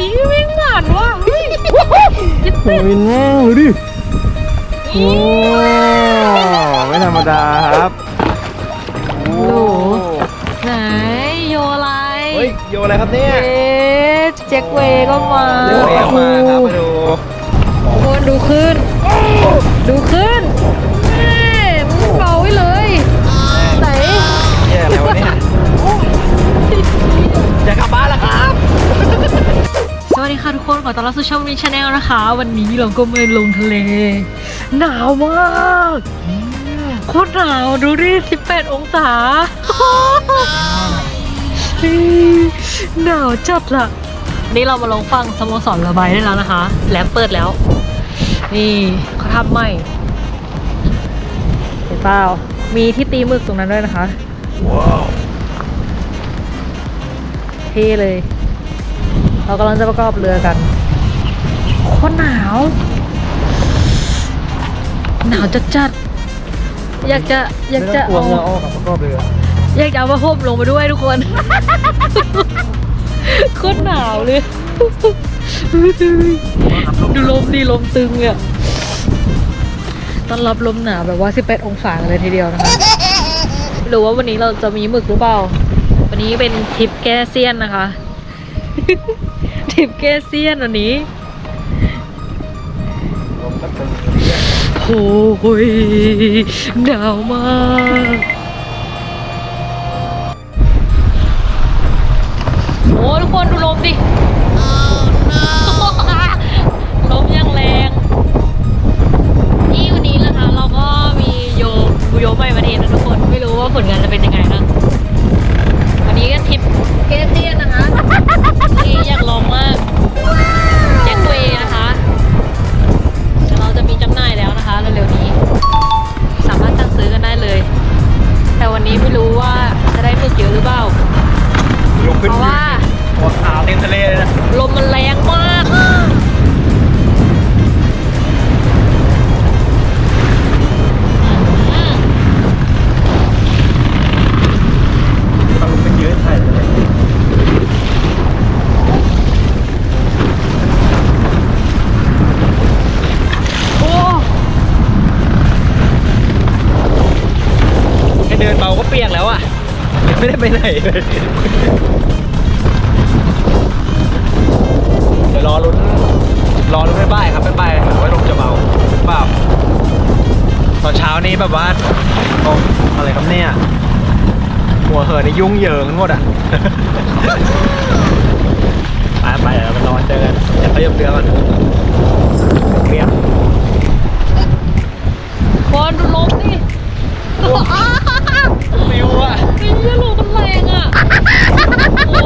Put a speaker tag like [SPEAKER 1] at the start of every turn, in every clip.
[SPEAKER 1] นี้แม่งหวานว่ะเฮ้ยจิ๊บ
[SPEAKER 2] โอ้ยนั่งดูดิโอ้ไม่ธรรมดาครับโอ้
[SPEAKER 1] ไหนโยอะไร
[SPEAKER 2] เฮ้ยโยอะไรครับเนี่ย
[SPEAKER 1] เอ๊ะแจ็คเวย์ก็มา
[SPEAKER 2] เดี๋ยวเอามาครับมาดู
[SPEAKER 1] โอ้โหดูขึ้น ดูขึ้นอยมึงเบาไว้เลยไหน
[SPEAKER 2] เยอะไรวะเนี่ยจะกลับบ้านแล้วครับ
[SPEAKER 1] สวัสดีค่ะทุกคนขอต้อนรับสู่ช่องมิชแนลนะคะ วันนี้เราก็มาลงทะเล หนาวมากโคตรหนาวดูดิ 18 องศา หนาวจัดละนี่เรามาลงฟังสโมสรระบายได้แล้วนะคะแลบเปิดแล้ว นี่เขาทำใหม่เห็นเปล่ามีที่ตีหมึกตรงนั้นด้วยนะคะ
[SPEAKER 2] ว้าว
[SPEAKER 1] เท่เลย เรากำลังจะประกอบเรือกันโคตรหนาว หนาวจัดจัดๆอยากจะอยากจะ
[SPEAKER 2] ไม่ต้องกลัว
[SPEAKER 1] เอา
[SPEAKER 2] เหงื่อออกกับประกอบเรือ
[SPEAKER 1] อยากจะเอาผ้าห่มลงมาด้วยทุกคนโคตรหนาวเลยดูลมดีลมตึงอะต้อนรับลมหนาวแบบว่า 18 องศากันเลยทีเดียวนะคะไม่รู้ว่าวันนี้เราจะมีหมึกหรือเปล่า วันนี้เป็นทริปแก้เซียนนะคะ ทริปแกเซียนวันนี้โอ้ยหนาวมาก โอ้ทุกคนดูลมดิ ไหนเลยเดี๋
[SPEAKER 2] ยวรอลุ้นรอลุ้นไม่ป้ายครับไม่ป้ายเหมือว่าลมจะเบาเปล่าตอนเช้านี้แบบว่าโอ้อะไรครับเนี่ย หัวเหินนี่ยุ่งเหยิงหมดอะไปไปเดี๋ยวไปรอเจอกันเดี๋ยวเขายกเรือก่อนเรียบ
[SPEAKER 1] บอลดูลมดิ
[SPEAKER 2] ฟิวอะ
[SPEAKER 1] ไอ้เหี้ยลมมันแรง อะ โอ้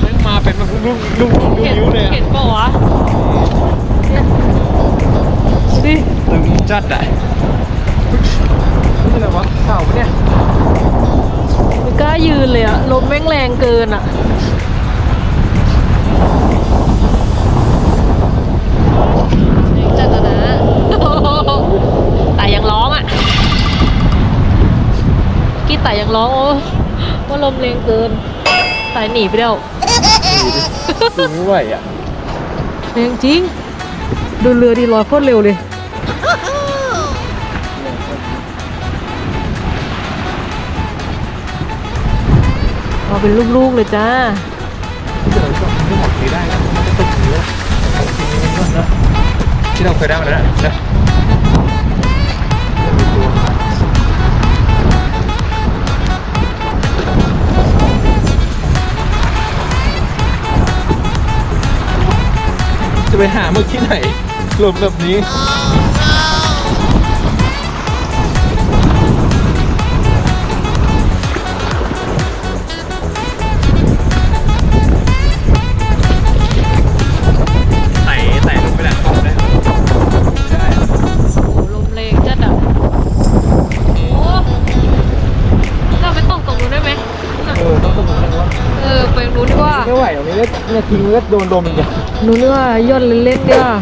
[SPEAKER 2] แม่งมาเป็นแบบลูกลูกลูก
[SPEAKER 1] เห็น
[SPEAKER 2] นิ้วเลยอะ
[SPEAKER 1] เห็นเปล่าวะเนี่ยดูดิ
[SPEAKER 2] ตึงจัดอะนี่อะไรวะเสาปะเนี่ย
[SPEAKER 1] ไม่กล้ายืนเลยอะ ลมแม่งแรงเกินอะ จัดอะนะ แต่ยังร้องอะ กี้แต่ยังร้องโอ้ว่าลมแรงเกินแต่หนีไปแล้ว
[SPEAKER 2] ดูไม่ไหวอะ
[SPEAKER 1] แรงจริง ดูเรือดีลอยโคตรเร็วเลยเอาเป็นลูกๆเลยจ้า
[SPEAKER 2] เดี๋ยวก็ไม่หมดนี้ได้นะมันจะตกเรือที่เราเคยได้มาแล้วนะ ไปหาหมึกที่ไหนลมแบบนี้
[SPEAKER 1] นาทีมันก็โดนดมัน
[SPEAKER 2] อย่า
[SPEAKER 1] ง
[SPEAKER 2] หนูเลื่ก
[SPEAKER 1] ว่าย่นเล่นเดีกว่า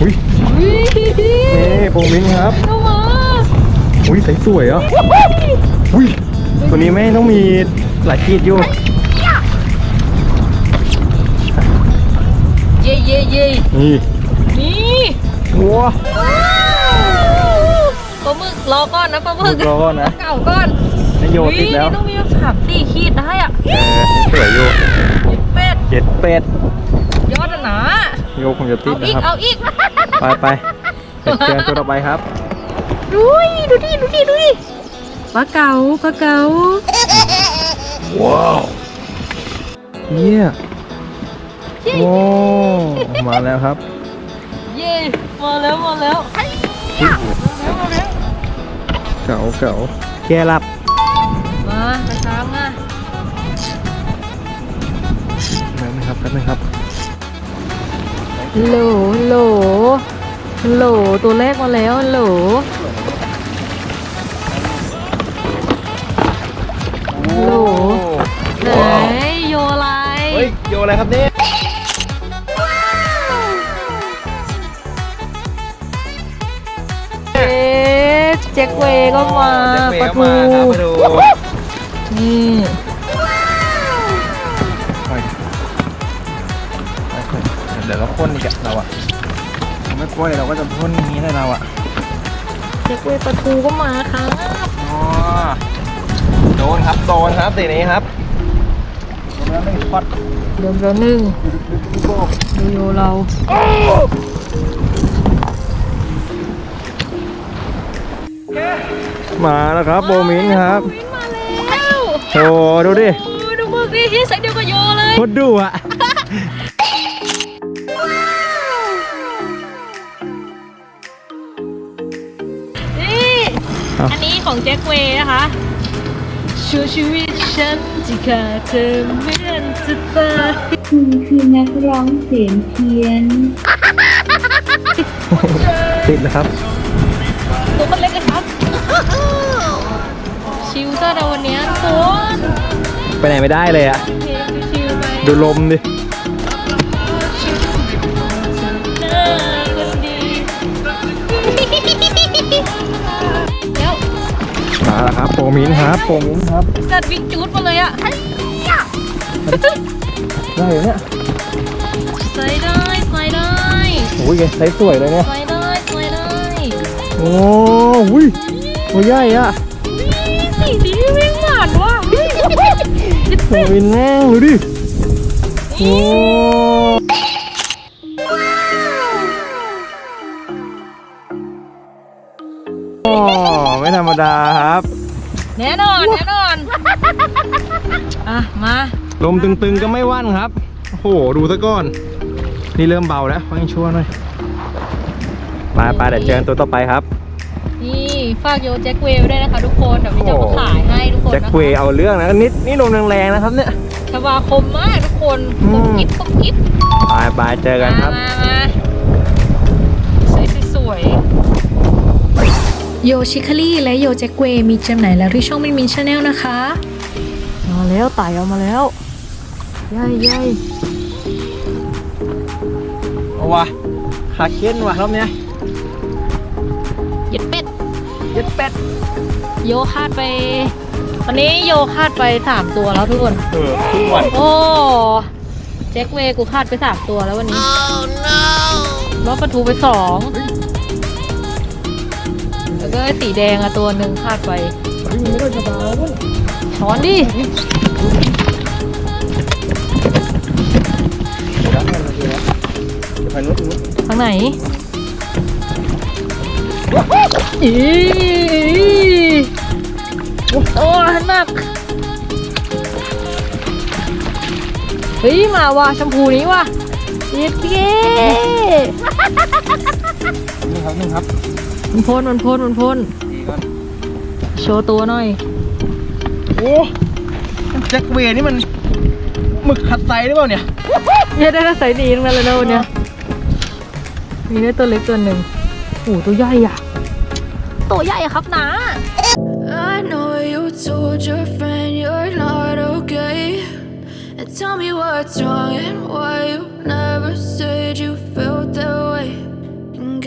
[SPEAKER 2] อุ้ย
[SPEAKER 1] วิ่
[SPEAKER 2] เน่โปรมิงครับ
[SPEAKER 1] เข้ามา
[SPEAKER 2] อุ้ยใสสวยอะอุ้ยตัวนี้ไม่ต้องมีหลายกีดอยู่
[SPEAKER 1] เย้เย้เย่
[SPEAKER 2] นี่
[SPEAKER 1] นี่
[SPEAKER 2] วัว
[SPEAKER 1] ปลาหมึกรอก้อนนะปลาหมึก
[SPEAKER 2] รอก้อนนะ
[SPEAKER 1] เก่าก้อน
[SPEAKER 2] นโยติดแล้ว
[SPEAKER 1] ต้องมีสามตีขีดได้อะ
[SPEAKER 2] สวยอยู่ จ็ดเป็ด
[SPEAKER 1] ยอดอะนะ
[SPEAKER 2] โยคงจะติ
[SPEAKER 1] เอา
[SPEAKER 2] ด
[SPEAKER 1] อี
[SPEAKER 2] นะ
[SPEAKER 1] ก
[SPEAKER 2] ครับ
[SPEAKER 1] เอาอีก
[SPEAKER 2] ไปไปเดี๋ยวเจอตัวต่อไปครับ
[SPEAKER 1] ดูดิดูดิ ดูดิ ดูดิปลาเก๋าปลาเก๋า
[SPEAKER 2] ว้าวเยี่ยโอ้มาแล้วครับ
[SPEAKER 1] เย่มาแล้วมาแล้วมาแล้ว มาแล้ว
[SPEAKER 2] เก๋าเก๋าแกหลับ นั่นนะครับกันนะครับ
[SPEAKER 1] โหลโหลโหลตัวแรกมาแล้วโหล
[SPEAKER 2] โอ้
[SPEAKER 1] ไหนโยอะไร
[SPEAKER 2] เฮ้ยโยอะไรครับเนี่ย
[SPEAKER 1] เอ๊ะแจ็คเวย์ก็มา
[SPEAKER 2] แจ็ค
[SPEAKER 1] ปลา
[SPEAKER 2] เวย์
[SPEAKER 1] ทู
[SPEAKER 2] ก็มาครับมาดู
[SPEAKER 1] นี่
[SPEAKER 2] พ่นอีกอะเราอะไม่กล้วยเราก็จะพ่นอย่างนี้เลยเราอะ
[SPEAKER 1] แจ็คเวย์ปลาทูก็มาครับ
[SPEAKER 2] อ๋อโดนครับโดนครับตีนี้ครับโดนแล้วไม่พอด
[SPEAKER 1] เดิมแล้วหนึ่งดูโยเรา
[SPEAKER 2] มาแล้วครับโบมินครับ
[SPEAKER 1] วินมาแล้ว
[SPEAKER 2] โอ้ดูดิ
[SPEAKER 1] โอ้ดูมือดิที่ใส่เดียวกับโยเลย
[SPEAKER 2] โคตรดุอะ
[SPEAKER 1] อันนี้ของแจ็คเวย์นะคะชูชีวิตฉันที่ขาดเธอเหมือนจะตาย
[SPEAKER 3] คุณคือนักร้องเสียงเพี้ยน
[SPEAKER 2] ติดนะครับ
[SPEAKER 1] ตัวคนเล็กเลยครับ ชิวจ้าเราวันเนี้ยทุกคน
[SPEAKER 2] ไปไหนไม่ได้เลยอะ
[SPEAKER 1] เพลงชิวๆไป
[SPEAKER 2] ดูลมดิ มาแล้วครับโบมินครับโบมินครับ
[SPEAKER 1] กัดวิ่งจูดมาเลยอะ
[SPEAKER 2] ได้เลยเนี่ย
[SPEAKER 1] ใส่ได้ใส่ได้
[SPEAKER 2] โอ้ยไซส์สวยเลยเนี่ย
[SPEAKER 1] ใส่ได้ใส่ได้
[SPEAKER 2] โอ้อุ้ยตัวใหญ่อะ
[SPEAKER 1] สีดีวิ่งหวานว่ะ
[SPEAKER 2] โบมินแม่งดูดิโอ้โอ้ ไม่ธรรมดาครับ
[SPEAKER 1] แน่นอนแน่นอนอะมา
[SPEAKER 2] ลมตึงๆก็ไม่ว่านครับ โอ้โห ดูซะก่อน นี่เริ่มเบาแล้วฟังชั่วหน่อยมาไปเดี๋ยวเจอกันตัวต่อไปครับ
[SPEAKER 1] นี่ฝากโยแจ็คเวลด้วยนะคะทุกคนเดี๋ยวพี่จะมาขายให้ทุกคน
[SPEAKER 2] แจ็ค
[SPEAKER 1] นะ
[SPEAKER 2] เวย์เอาเรื่องนะนิดนี่ลมแรงๆนะครับเนี่ย
[SPEAKER 1] ชวาคมมากทุกคน
[SPEAKER 2] อื
[SPEAKER 1] คม
[SPEAKER 2] ม
[SPEAKER 1] กิ๊บคมกิ๊บ
[SPEAKER 2] ไปไปเจอกันครับ
[SPEAKER 1] มามาสวยสวย
[SPEAKER 4] โยชิคารีและโยแจ็คเวย์มีจำหน่ายแล้วที่ช่องมินมินชาแนลนะคะ
[SPEAKER 1] มาแล้วไต่ออกมาแล้วใหญ่ใหญ่
[SPEAKER 2] เอาวะขาเค้นว่ะรอบเนี้ย
[SPEAKER 1] เย็ดเป็ด
[SPEAKER 2] เย็ดเป็ด
[SPEAKER 1] โยคาดไป วันนี้โยคาดไปสามตัวแล้วทุกคน
[SPEAKER 2] เออทุกวัน
[SPEAKER 1] โอ้แจ็คเวย์กูคาดไปสามตัวแล้ววันนี้รอบประทูไปสอง แล้วก็ไอ้สีแดงอะตัวหนึ่งคาดไป
[SPEAKER 2] ไม่ได้จะเบา
[SPEAKER 1] ช้อนดิ
[SPEAKER 2] เดี๋ยวมันเดี๋ยวพันนุษย์
[SPEAKER 1] ทางไหนอีโอ้หนัก เฮ้ย มาว่ะแชมพูนี้ว่ะเย็ดเก้
[SPEAKER 2] นี่ครับนี่ครับ
[SPEAKER 1] มันพ่นมันพ่นมันพ่น
[SPEAKER 2] ดีก่อน
[SPEAKER 1] โชว์ตัวหน่อย
[SPEAKER 2] โอ้แจ็คเวย์นี่มันหมึกขัดไซหรือเปล่าเนี่ย
[SPEAKER 1] เย็ดได้ใส่ดีทั้งนั้นเลยนะวันเนี้ยมีได้ตัวเล็กตัวหนึ่งโอ้โหตัวใหญ่อะตัวใหญ่อะครับนะ
[SPEAKER 5] I know you told your friend you're not okay. And tell me what's wrong and why you never said you felt that way.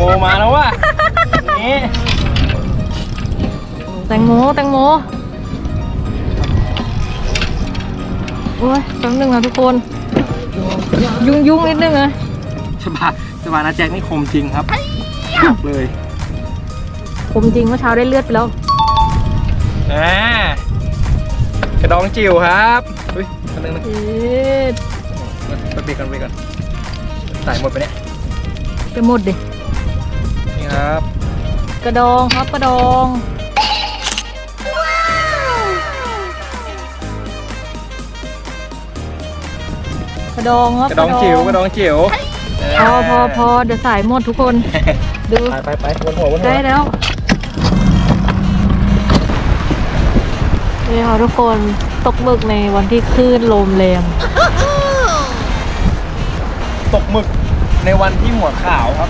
[SPEAKER 1] โมมา
[SPEAKER 2] แล้วว่ะนี่
[SPEAKER 1] แตงโมแตงโมโอ้ยแป๊บนึงนะทุกคน ยุ่งยุ่งนิดนึงนะ
[SPEAKER 2] สบายสบายนะแจ็คนี่คมจริงครับหักเลย
[SPEAKER 1] ผมจริงเมื่อเช้าได้เลือดไปแล้ว
[SPEAKER 2] อ่ากระดองจิ๋วครับอุ้ยอันนึงนะ
[SPEAKER 1] เอ๊ะ
[SPEAKER 2] ไปเบรกกันเบรกกันสายหมดไปเนี่ย
[SPEAKER 1] จะหมดดิ
[SPEAKER 2] นี่ ครับ
[SPEAKER 1] กระดองครับกระดองกระดองครับ
[SPEAKER 2] กระดองจิ๋วกระดองจิ๋ว
[SPEAKER 1] พอพอพอเดี๋ยวสายหมดทุกคน ดู
[SPEAKER 2] ไปไปไปวนหัววนหัว
[SPEAKER 1] ได้แล้วนี่ค่ะทุกคนตกหมึกในวันที่คลื่นลมแรง
[SPEAKER 2] ตกหมึกในวันที่หัวขาวครับเป็ด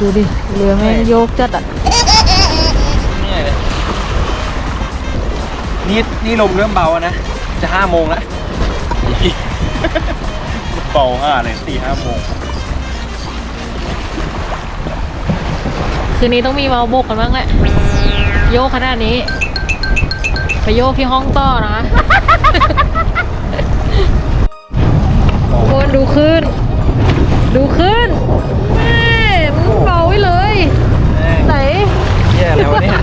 [SPEAKER 1] ดูดิเรือแม่งโยกจัดอะ
[SPEAKER 2] นี่เลยนี่นี่ลมเริ่มเบาแล้วนะ จะห้าโมงแล้วเบาห้าเลยสี่ห้าโมง
[SPEAKER 1] คืนนี้ต้องมีเมาบกกันบ้างแหละโยกขนาดนี้ ไปโยกที่ห้องต่อนะทุกคนดูขึ้น ดูขึ้น แย่
[SPEAKER 2] แล้วเนี่ย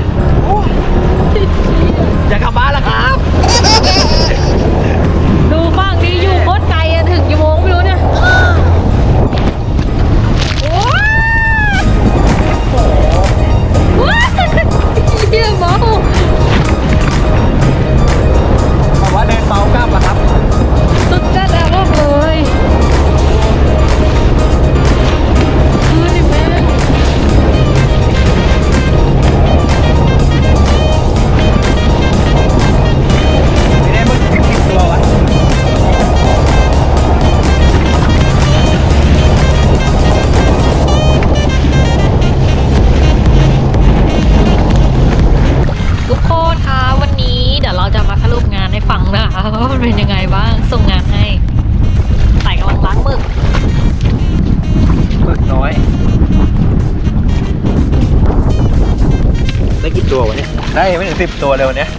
[SPEAKER 1] งสิบ
[SPEAKER 2] ตัว
[SPEAKER 1] เล
[SPEAKER 2] ยวันเนี้ย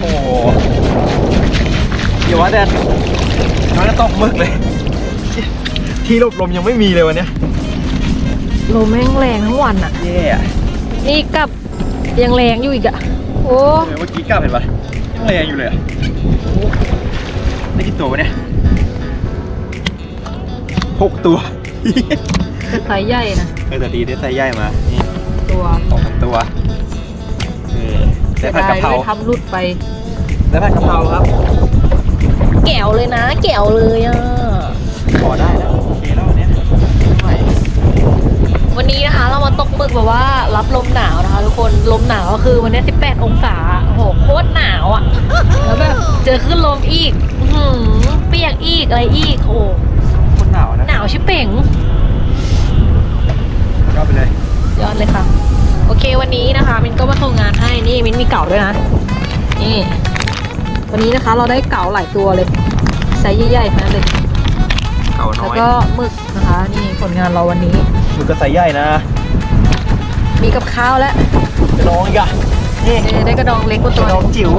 [SPEAKER 2] โอ้โหอย่าว่าแต่น้อยจะตกหมึกเลย ที่หลบลมยังไม่มีเลยวันเนี้ย
[SPEAKER 1] ลมแม่งแรงทั้งวันอะ
[SPEAKER 2] เย่อะ
[SPEAKER 1] นี่กลับยังแรงอยู่อีกอะโอ้
[SPEAKER 2] เออเมื่อกี้กลับเห็นปะยังแรงอยู่เลยอะได้กี่ตัววะเนี่ยหกตัว
[SPEAKER 1] ไซส์ใหญ่นะ
[SPEAKER 2] เออแต่ดีได้ไซส์ใหญ่มานี่
[SPEAKER 1] ตัว
[SPEAKER 2] สองสามตัวเอ อได้ผัดกะเพรา
[SPEAKER 1] สียยด้วยทำรุดไป
[SPEAKER 2] ได้ผัดกะเพราครับ
[SPEAKER 1] แก้วเลยนะ แก้วเลยอะ
[SPEAKER 2] ขอได้แล้วโอเคแล้ววันเนี้ยไม่
[SPEAKER 1] วันนี้นะคะเรามาตกหมึกแบบว่ารับลมหนาวนะคะ ทุกคนลมหนาวก็คือวันนี้ 18 องศาโอ้โหโคตรหนาวอะแล้วแบบเจอขึ้นลมอีกอื้อหือเปียกอีกอะไรอีกโอ้โห
[SPEAKER 2] คนหนาวนะ
[SPEAKER 1] หนาวชิบเป่ง
[SPEAKER 2] ก็ไปเลย
[SPEAKER 1] ยอดเลยค่ะ โอเควันนี้นะคะมินก็มาส่งงานให้นี่มินมีเก่าด้วยนะนี่วันนี้นะคะเราได้เก่าหลายตัวเลยไซส์ใหญ่ๆทั้งนั้นเลย
[SPEAKER 2] เก่าน้
[SPEAKER 1] แล้
[SPEAKER 2] อ
[SPEAKER 1] วยก็หมึกนะคะ นี่ผลงานเราวันนี้
[SPEAKER 2] มือก็ไซส์ใหญ่นะ
[SPEAKER 1] มีกับข้าวแล้ว
[SPEAKER 2] กระดองอีกอะนี่
[SPEAKER 1] เอ๊ะได้กระดองเล็กกว่ากตัว
[SPEAKER 2] ระดองจิ๋ว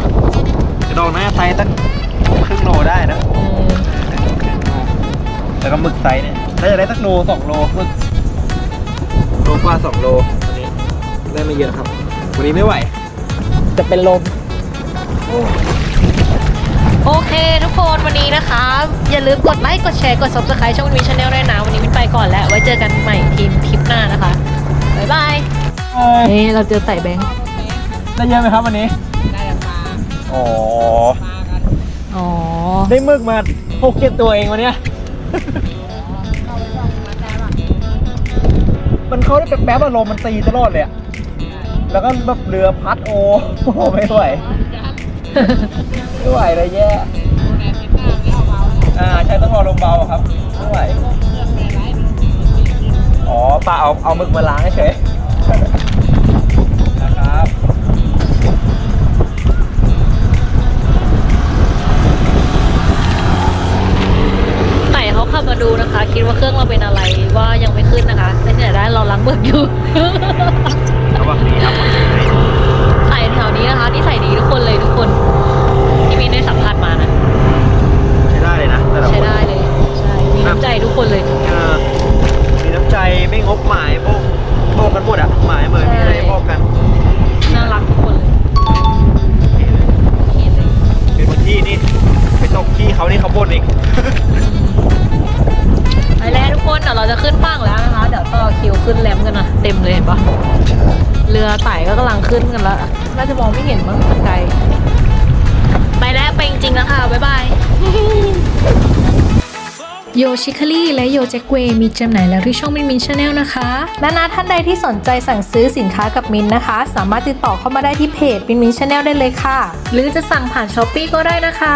[SPEAKER 2] กระดองหน้าไซส์ตั้งครึ่งโลได้นะ
[SPEAKER 1] เออ
[SPEAKER 2] แล้วก็หมึกไซส์เนี่ยน่าจะได้สักโลสองโลหมึกโลกว่าสองโลวันนี้ ได้ไม่เยอะครับ วันนี้ไม่ไหว จะเป็นลม
[SPEAKER 1] โอเคทุกคนวันนี้นะคะ อย่าลืมกดไลค์กดแชร์กด subscribe ช่องวินชาแนลด้วยนะ วันนี้มินไปก่อนแล้ว ไว้เจอกันใหม่ทีมคลิปหน้านะคะ บ๊ายบายนี่เราเจอไต่แบงค์
[SPEAKER 2] ได้เยอะไหมครับวันนี้ ได้มาอ๋อ
[SPEAKER 1] อ๋อ
[SPEAKER 2] ได้หมึกมาหกเจ็ดตัวเองวันเนี้ยมันเข้าได้แป๊บๆอะลมมันตีตลอดเลยอะ แล้วก็แบบเรือพัดโอ้โหไม่ไหวไม่ไหวเลยแย่อ่าใช้ต้องรอลมเบาครับไม่ไหวอ๋อปลาเอาเอามึกมาล้างเฉยนะครับ
[SPEAKER 1] ไต่เขาขับมาดูนะคะ คิดว่าเครื่องเราเป็นอะไรว่ายังไม่ขึ้นนะคะแต่ที่ไหนได้เราล้างเบิกอยู่
[SPEAKER 2] วังดีครับ
[SPEAKER 1] ใส่แถวนี้นะคะที่ใส่ดีทุกคนเลยทุกคน
[SPEAKER 4] โยชิคารีและโยแจ็คเวย์มีจำหน่ายแล้วที่ช่องมินมินชาแนลนะคะนานาท่านใดที่สนใจสั่งซื้อสินค้ากับมินนะคะ สามารถติดต่อเข้ามาได้ที่เพจมินมินชาแนลได้เลยค่ะ หรือจะสั่งผ่านช้อปปีก็ได้นะคะ